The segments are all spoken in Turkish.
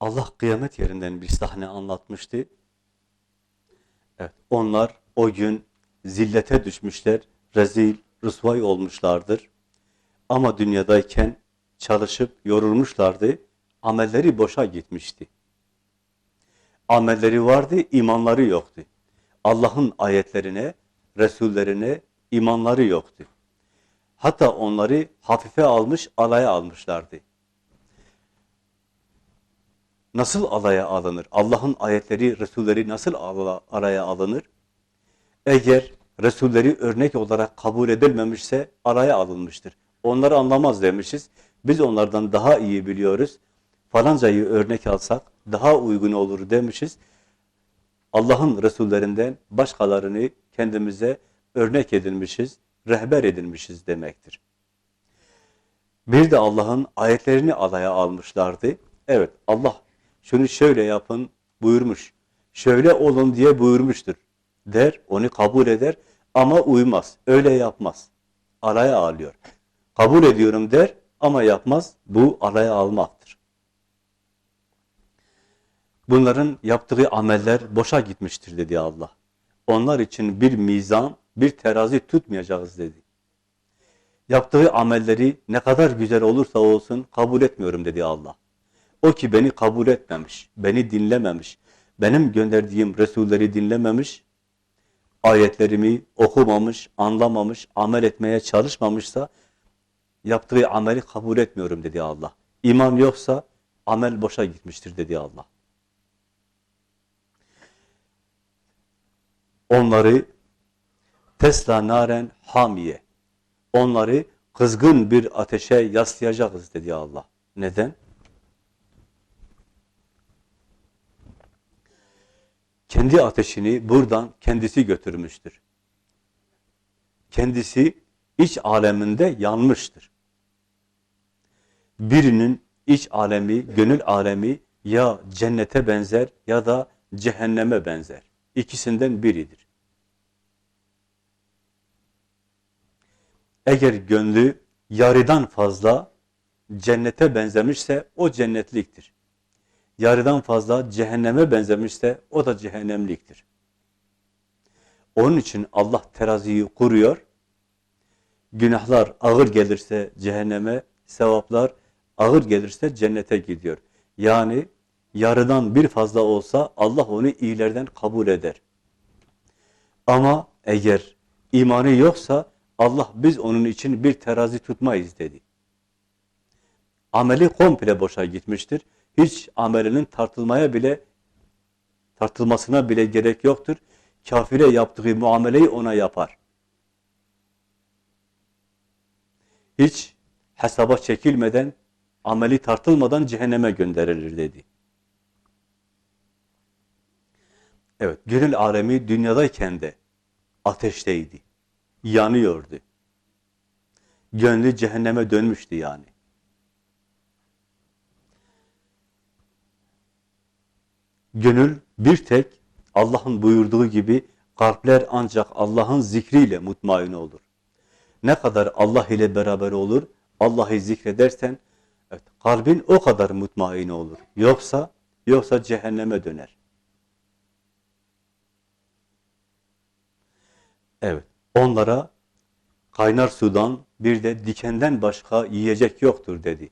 Allah kıyamet yerinden bir sahne anlatmıştı. Evet, onlar o gün zillete düşmüşler, rezil, rüsvay olmuşlardır. Ama dünyadayken çalışıp yorulmuşlardı, amelleri boşa gitmişti. Amelleri vardı, imanları yoktu. Allah'ın ayetlerine, Resullerine imanları yoktu. Hatta onları hafife almış, alaya almışlardı. Nasıl alaya alınır? Allah'ın ayetleri, Resulleri nasıl alaya alınır? Eğer Resulleri örnek olarak kabul edilmemişse alaya alınmıştır. Onları anlamaz demişiz. Biz onlardan daha iyi biliyoruz. Falancayı örnek alsak daha uygun olur demişiz. Allah'ın Resullerinden başkalarını kendimize örnek edinmişiz, rehber edinmişiz demektir. Bir de Allah'ın ayetlerini alaya almışlardı. Evet Allah şunu şöyle yapın buyurmuş. Şöyle olun diye buyurmuştur. Der, onu kabul eder ama uymaz. Öyle yapmaz. Alaya alıyor. Kabul ediyorum der ama yapmaz. Bu alaya almaktır. Bunların yaptığı ameller boşa gitmiştir dedi Allah. Onlar için bir mizan, bir terazi tutmayacağız dedi. Yaptığı amelleri ne kadar güzel olursa olsun kabul etmiyorum dedi Allah. O ki beni kabul etmemiş, beni dinlememiş, benim gönderdiğim Resulleri dinlememiş, ayetlerimi okumamış, anlamamış, amel etmeye çalışmamışsa yaptığı ameli kabul etmiyorum dedi Allah. İman yoksa amel boşa gitmiştir dedi Allah. Onları Tesla naren hamiye. Onları kızgın bir ateşe yaslayacağız dedi Allah. Neden? Kendi ateşini buradan kendisi götürmüştür. Kendisi iç aleminde yanmıştır. Birinin iç alemi, gönül alemi ya cennete benzer ya da cehenneme benzer. İkisinden biridir. Eğer gönlü yarıdan fazla cennete benzemişse o cennetliktir. Yarıdan fazla cehenneme benzemişse o da cehennemliktir. Onun için Allah teraziyi kuruyor. Günahlar ağır gelirse cehenneme, sevaplar ağır gelirse cennete gidiyor. Yani yarıdan bir fazla olsa Allah onu iyilerden kabul eder. Ama eğer imanı yoksa Allah biz onun için bir terazi tutmayız dedi. Ameli komple boşa gitmiştir. Hiç amelinin tartılmaya bile tartılmasına bile gerek yoktur. Kafire yaptığı muameleyi ona yapar. Hiç hesaba çekilmeden, ameli tartılmadan cehenneme gönderilir dedi. Evet, gönül alemi dünyadayken de ateşteydi. Yanıyordu. Gönlü cehenneme dönmüştü yani. Gönül bir tek Allah'ın buyurduğu gibi kalpler ancak Allah'ın zikriyle mutmain olur. Ne kadar Allah ile beraber olur, Allah'ı zikredersen evet, kalbin o kadar mutmain olur. Yoksa yoksa cehenneme döner. Evet, onlara kaynar sudan bir de dikenden başka yiyecek yoktur dedi.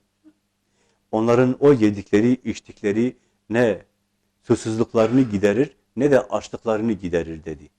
Onların o yedikleri, içtikleri ne susuzluklarını giderir ne de açlıklarını giderir dedi.